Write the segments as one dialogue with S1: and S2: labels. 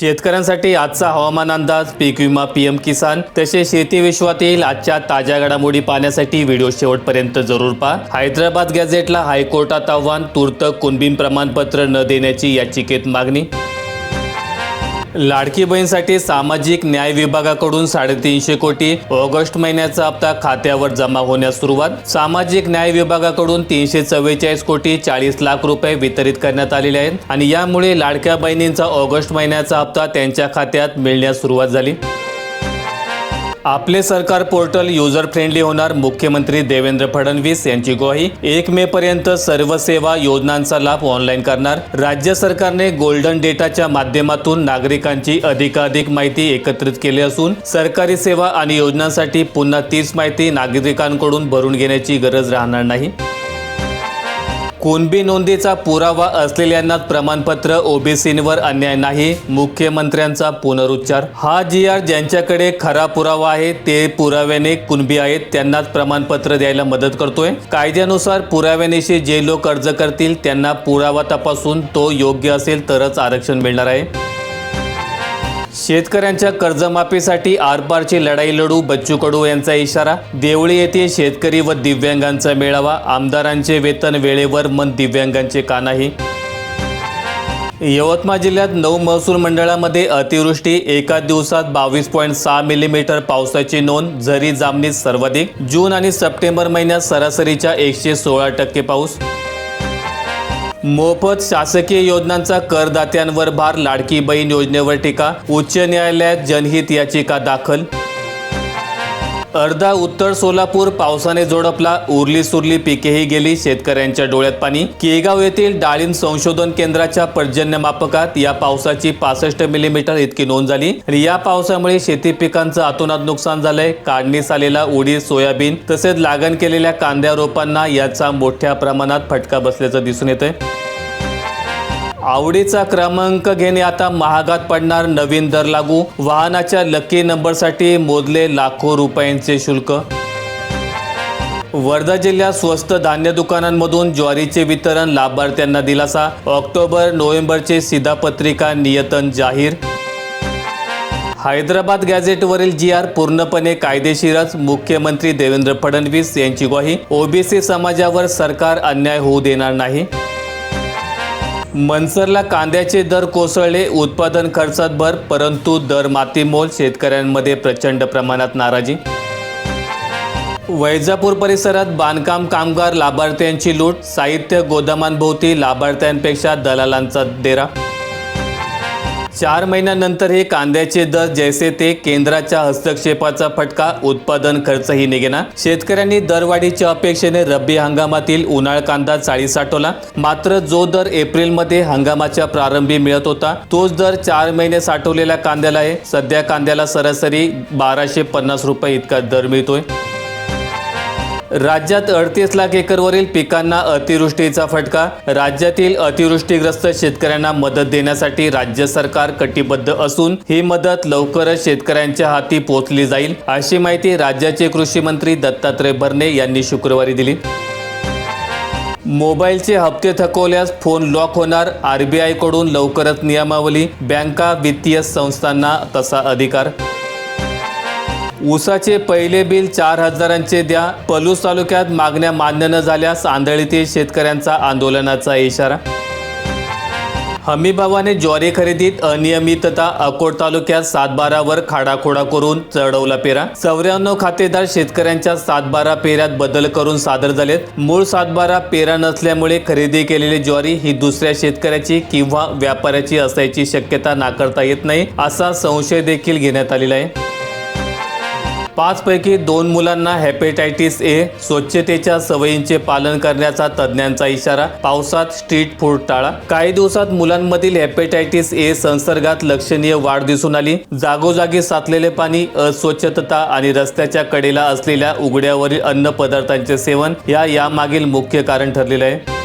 S1: शेतकऱ्यांसाठी आजचा हवामान अंदाज पीक विमा पीएम किसान तसेच शेती विश्वातील आजच्या ताज्या घडामोडी पाहण्यासाठी व्हिडिओ शेवटपर्यंत जरूर पहा. हैदराबाद गॅझेटला हायकोर्टात आव्हान तूर्त कुणबीन प्रमाणपत्र न देण्याची याचिकेत मागणी लाडकी बहीणसाठी सामाजिक न्याय विभागाकडून साडेतीनशे कोटी. ऑगस्ट महिन्याचा हप्ता खात्यावर जमा होण्यास सुरुवात. सामाजिक न्याय विभागाकडून तीनशे चव्वेचाळीस कोटी चाळीस लाख रुपये वितरित करण्यात आलेले आहेत. आणि यामुळे लाडक्या बहिणींचा ऑगस्ट महिन्याचा हप्ता त्यांच्या खात्यात मिळण्यास सुरुवात झाली. आपले सरकार पोर्टल युजर फ्रेंडली होणार. मुख्यमंत्री देवेंद्र फडणवीस यांची ग्वाही. एक मे पर्यंत सर्व सेवा योजनांचा लाभ ऑनलाईन करणार. राज्य सरकारने गोल्डन डेटाच्या माध्यमातून नागरिकांची अधिकाधिक माहिती एकत्रित केली असून सरकारी सेवा आणि योजनांसाठी पुन्हा तीच माहिती नागरिकांकडून भरून घेण्याची गरज राहणार नाही. कुणबी नोंदीचा पुरावा असलेल्यांनाच प्रमाणपत्र ओबीसींवर अन्याय नाही. मुख्यमंत्र्यांचा पुनरुच्चार. हा जी आर ज्यांच्याकडे खरा पुरावा आहे ते पुराव्याने कुणबी आहेत त्यांनाच प्रमाणपत्र द्यायला मदत करतोय. कायद्यानुसार पुराव्यानिशी जे लोक अर्ज करतील त्यांना पुरावा तपासून तो योग्य असेल तरच आरक्षण मिळणार आहे. शेतकऱ्यांच्या कर्जमाफीसाठी आरपारची लढाई लढू बच्चू कडू यांचा इशारा. देवळी येथे शेतकरी व दिव्यांगांचा मेळावा. आमदारांचे वेतन वेळेवर मन दिव्यांगांचे का नाही यवतमाळ जिल्ह्यात नऊ महसूल मंडळामध्ये अतिवृष्टी. एका दिवसात बावीस पॉईंट सहा मिलीमीटर पावसाची नोंद. झरी जामनीत सर्वाधिक. जून आणि सप्टेंबर महिन्यात सरासरीच्या एकशे सोळा टक्के पाऊस. मोफत शासकीय योजनांचा करदात्यांवर भार लाडकी बहीण योजनेवर टीका उच्च न्यायालयात जनहित याचिका दाखल अर्धा उत्तर सोलापूर पावसाने जोडपला उरली सुरली पिकेही गेली शेतकऱ्यांच्या डोळ्यात पाणी. केगाव येथील डाळिंब संशोधन केंद्राच्या पर्जन्यमापकात या पावसाची पासष्ट मिलीमीटर इतकी नोंद झाली. या पावसामुळे शेती पिकांचं अतोनात नुकसान झालंय. काढणीस आलेला उडीद सोयाबीन तसेच लागण केलेल्या कांद्या रोपांना याचा मोठ्या प्रमाणात फटका बसल्याचं दिसून येतंय. आवडीचा क्रमांक घेणे आता महागात पडणार नवीन दर लागू. वाहनाच्या लकी नंबरसाठी मोजले लाखो रुपयांचे शुल्क. वर्धा जिल्ह्यात स्वस्त धान्य दुकानांमधून ज्वारीचे वितरण लाभार्थ्यांना दिलासा. ऑक्टोबर नोव्हेंबरचे सिधापत्रिका नियतन जाहीर. हैदराबाद गॅझेटवरील जी आर पूर्णपणे कायदेशीरच मुख्यमंत्री देवेंद्र फडणवीस यांची ग्वाही. ओबीसी समाजावर सरकार अन्याय होऊ देणार नाही. मनसरला कांद्याचे दर कोसळले उत्पादन खर्चात भर परंतु दर मातीमोल शेतकऱ्यांमध्ये प्रचंड प्रमाणात नाराजी. वैजापूर परिसरात बांधकाम कामगार लाभार्थ्यांची लूट साहित्य गोदामांभोवती लाभार्थ्यांपेक्षा दलालांचा डेरा चार महिन्यानंतर हे कांद्याचे दर जैसे ते केंद्राच्या हस्तक्षेपाचा फटका उत्पादन खर्चही निघेना. शेतकऱ्यांनी दरवाढीच्या अपेक्षेने रब्बी हंगामातील उन्हाळ कांदा चाळी साठवला मात्र जो दर एप्रिलमध्ये हंगामाच्या प्रारंभी मिळत होता तोच दर चार महिने साठवलेल्या कांद्याला आहे. सध्या कांद्याला सरासरी बाराशे पन्नास रुपये इतका दर मिळतोय. राज्यात अडतीस लाख एकरवरील पिकांना अतिवृष्टीचा फटका. राज्यातील अतिवृष्टीग्रस्त शेतकऱ्यांना मदत देण्यासाठी राज्य सरकार कटिबद्ध असून ही मदत लवकरच शेतकऱ्यांच्या हाती पोहोचली जाईल अशी माहिती राज्याचे कृषी मंत्री दत्तात्रय भरणे यांनी शुक्रवारी दिली. मोबाईलचे हप्ते थकवल्यास फोन लॉक होणार आरबीआयकडून लवकरच नियमावली बँका वित्तीय संस्थांना तसा अधिकार ऊसाचे पहिले बिल चार हजारांचे द्या. पलूस तालुक्यात मागण्या मान्य न झाल्यास आंधळीतील शेतकऱ्यांचा आंदोलनाचा इशारा. हमीभावाने ज्वारी खरेदीत अनियमितता अकोट तालुक्यात सातबारावर खाडाखोडा करून चढवला पेरा. चौऱ्याण्णव खातेदार शेतकऱ्यांच्या सातबारा पेऱ्यात बदल करून सादर झालेत. मूळ सातबारा पेरा नसल्यामुळे खरेदी केलेली ज्वारी ही दुसऱ्या शेतकऱ्याची किंवा व्यापाऱ्याची असायची शक्यता नाकारता येत नाही असा संशय देखील घेण्यात आलेला आहे. पाचपैकी दोन मुलांना हेपेटायटिस ए स्वच्छतेच्या सवयींचे पालन करण्याचा तज्ज्ञांचा इशारा पावसात स्ट्रीट फूड टाळा. काही दिवसात मुलांमधील हेपेटायटिस ए संसर्गात लक्षणीय वाढ दिसून आली. जागोजागी साचलेले पाणी अस्वच्छता आणि रस्त्याच्या कडेला असलेल्या उघड्यावरील अन्न पदार्थांचे सेवन या यामागील मुख्य कारण ठरलेलं आहे.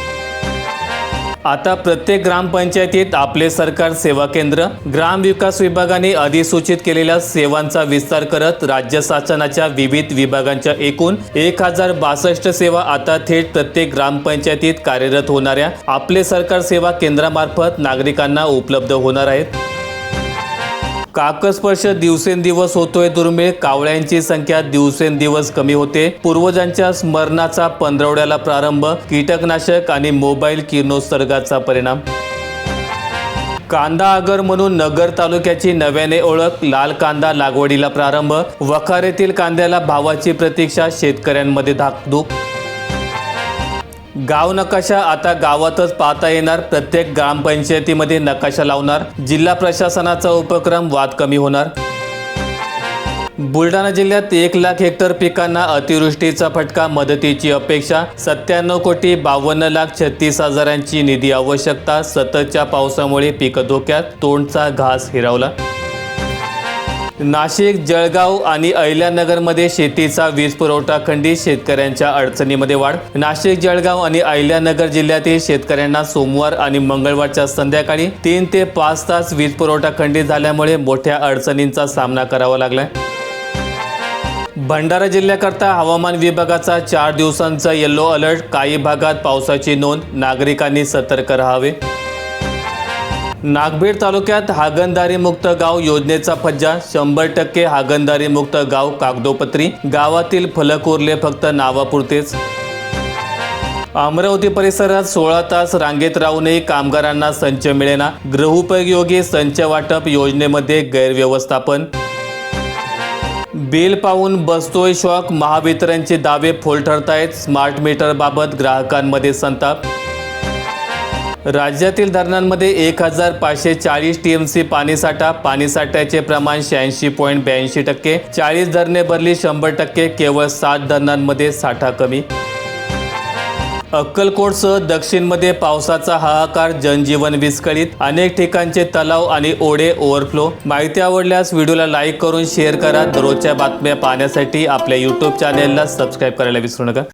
S1: आता प्रत्येक ग्रामपंचायतीत आपले सरकार सेवा केंद्र ग्राम विकास विभागाने अधिसूचित केलेल्या सेवांचा विस्तार करत राज्य शासनाच्या विविध विभागांच्या एकूण एक हजार बासष्ट सेवा आता थेट प्रत्येक ग्रामपंचायतीत कार्यरत होणाऱ्या आपले सरकार सेवा केंद्रामार्फत नागरिकांना उपलब्ध होणार आहेत. काकस्पर्श दिवसेंदिवस होतोय दुर्मिळ. कावळ्यांची संख्या दिवसेंदिवस कमी होते. पूर्वजांच्या स्मरणाचा पंधरवड्याला प्रारंभ. कीटकनाशक आणि मोबाईल किरणोत्सर्गाचा परिणाम. कांदा आगर म्हणून नगर तालुक्याची नव्याने ओळख. लाल कांदा लागवडीला प्रारंभ. वखारेतील कांद्याला भावाची प्रतीक्षा. शेतकऱ्यांमध्ये धाकधूक. गाव नकाशा आता गावातच पाहता येणार. प्रत्येक ग्रामपंचायतीमध्ये नकाशा लावणार. जिल्हा प्रशासनाचा उपक्रम वाद कमी होणार. बुलढाणा जिल्ह्यात एक लाख हेक्टर पिकांना अतिवृष्टीचा फटका मदतीची अपेक्षा सत्त्याण्णव कोटी बावन्न लाख छत्तीस हजारांची निधी आवश्यकता सततच्या पावसामुळे पीक धोक्यात तोंडचा घास हिरावला. नाशिक जळगाव आणि अहिल्यानगरमध्ये शेतीचा वीज पुरवठा खंडित शेतकऱ्यांच्या अडचणीमध्ये वाढ. नाशिक जळगाव आणि अहिल्यानगर जिल्ह्यातील शेतकऱ्यांना सोमवार आणि मंगळवारच्या संध्याकाळी तीन ते पाच तास वीज पुरवठा खंडित झाल्यामुळे मोठ्या अडचणींचा सामना करावा लागलाय. भंडारा जिल्ह्याकरता हवामान विभागाचा चार दिवसांचा येल्लो अलर्ट काही भागात पावसाची नोंद नागरिकांनी सतर्क राहावे. नागभीड तालुक्यात हागणदारी मुक्त गाव योजनेचा फज्जा शंभर टक्के हागणदारी मुक्त गाव कागदोपत्री गावातील फलक उरले फक्त नावापुरतेच. अमरावती परिसरात सोळा तास रांगेत राहूनही कामगारांना संच मिळेना. गृहोपयोगी संच वाटप योजनेमध्ये गैरव्यवस्थापन. बिल पाहून बसतोय शॉक महावितरणचे दावे फोल ठरतायत. स्मार्ट मीटरबाबत ग्राहकांमध्ये संताप राज्यातील धरणांमध्ये एक हजार पाचशे चाळीस टी एम सी पाणीसाठा पाणीसाठ्याचे प्रमाण शहाऐंशी पॉईंट ब्याऐंशी टक्के चाळीस धरणे भरली शंभर टक्के केवळ सात धरणांमध्ये साठा कमी. अक्कलकोटसह दक्षिणमध्ये पावसाचा हाहाकार जनजीवन विस्कळीत अनेक ठिकाणचे तलाव आणि ओढे ओव्हरफ्लो माहिती आवडल्यास व्हिडिओला लाईक करून शेअर करा. दररोजच्या बातम्या पाहण्यासाठी आपल्या यूट्यूब चॅनेलला सबस्क्राईब करायला विसरू नका.